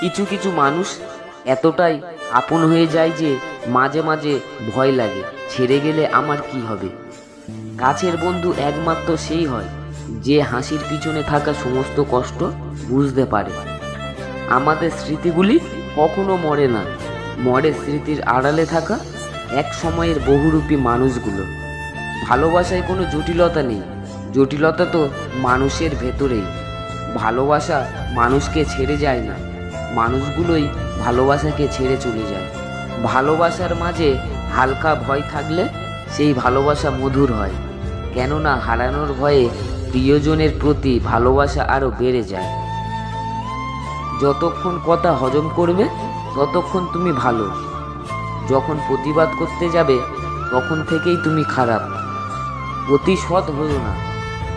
কিছু কিছু মানুষ এতটাই আপন হয়ে যায় যে মাঝে মাঝে ভয় লাগে, ছেড়ে গেলে আমার কি হবে? কাছের বন্ধু একমাত্র সেই হয়, যে হাসির পিছনে থাকা সমস্ত কষ্ট বুঝতে পারে। আমাদের স্মৃতিগুলি কখনো মরে না। মরে স্মৃতির আড়ালে থাকা এক সময়ের বহুরূপী মানুষগুলো। ভালোবাসায় কোনো জটিলতা নেই। জটিলতা তো মানুষের ভেতরেই। ভালোবাসা মানুষকে ছেড়ে যায় না। মানুষগুলোই ভালোবাসাকে ছেড়ে চলে যায়। ভালোবাসার মাঝে হালকা ভয় থাকলে সেই ভালোবাসা মধুর হয়। কেননা হারানোর ভয়ে প্রিয়জনের প্রতি ভালোবাসা আরও বেড়ে যায়। যতক্ষণ কথা হজম করবে, ততক্ষণ তুমি ভালো। যখন প্রতিবাদ করতে যাবে, তখন থেকেই তুমি খারাপ। অতি সৎ হইও না।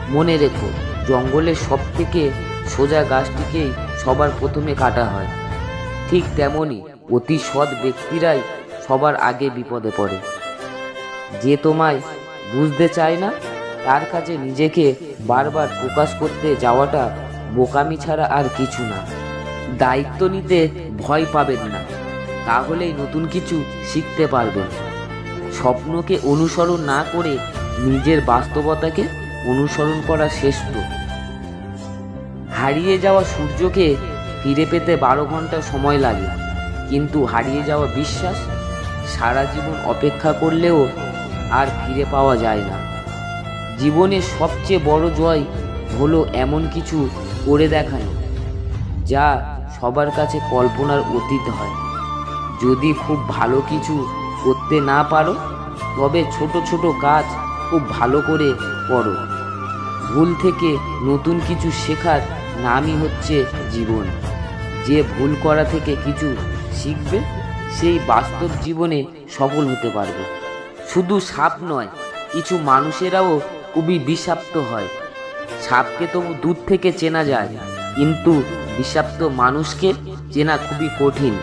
মনে রেখো, জঙ্গলের সব থেকে সোজা গাছটিকেই সবার প্রথমে কাটা হয়। ঠিক তেমনই অতি সৎ ব্যক্তিরাই সবার আগে বিপদে পড়ে। যে তোমায় বুঝতে চায় না, তার কাছে নিজেকে বারবার প্রকাশ করতে যাওয়াটা বোকামি ছাড়া আর কিছু না। দায়িত্ব নিতে ভয় পাবেন না, তাহলেই নতুন কিছু শিখতে পারবেন। স্বপ্নকে অনুসরণ না করে নিজের বাস্তবতাকে অনুসরণ করা শ্রেষ্ঠ। হারিয়ে যাওয়া সূর্যকে ফিরে পেতে বারো ঘণ্টা সময় লাগে। কিন্তু হারিয়ে যাওয়া বিশ্বাস সারা জীবন অপেক্ষা করলেও আর ফিরে পাওয়া যায় না। জীবনের সবচেয়ে বড় জয় হলো এমন কিছু করে দেখানো, যা সবার কাছে কল্পনার অতীত হয়। যদি খুব ভালো কিছু করতে না পারো, তবে ছোট ছোট কাজ খুব ভালো করে করো। ভুল থেকে নতুন কিছু শেখার নামই হচ্ছে জীবন। যে ভুল করা থেকে কিছু শিখবে, সেই বাস্তব জীবনে সফল হতে পারবে। শুধু সাপ নয়, কিছু মানুষেরাও খুবই বিষাক্ত হয়। সাপকে তবু দূর থেকে চেনা যায়, কিন্তু বিষাক্ত মানুষকে চেনা খুবই কঠিন।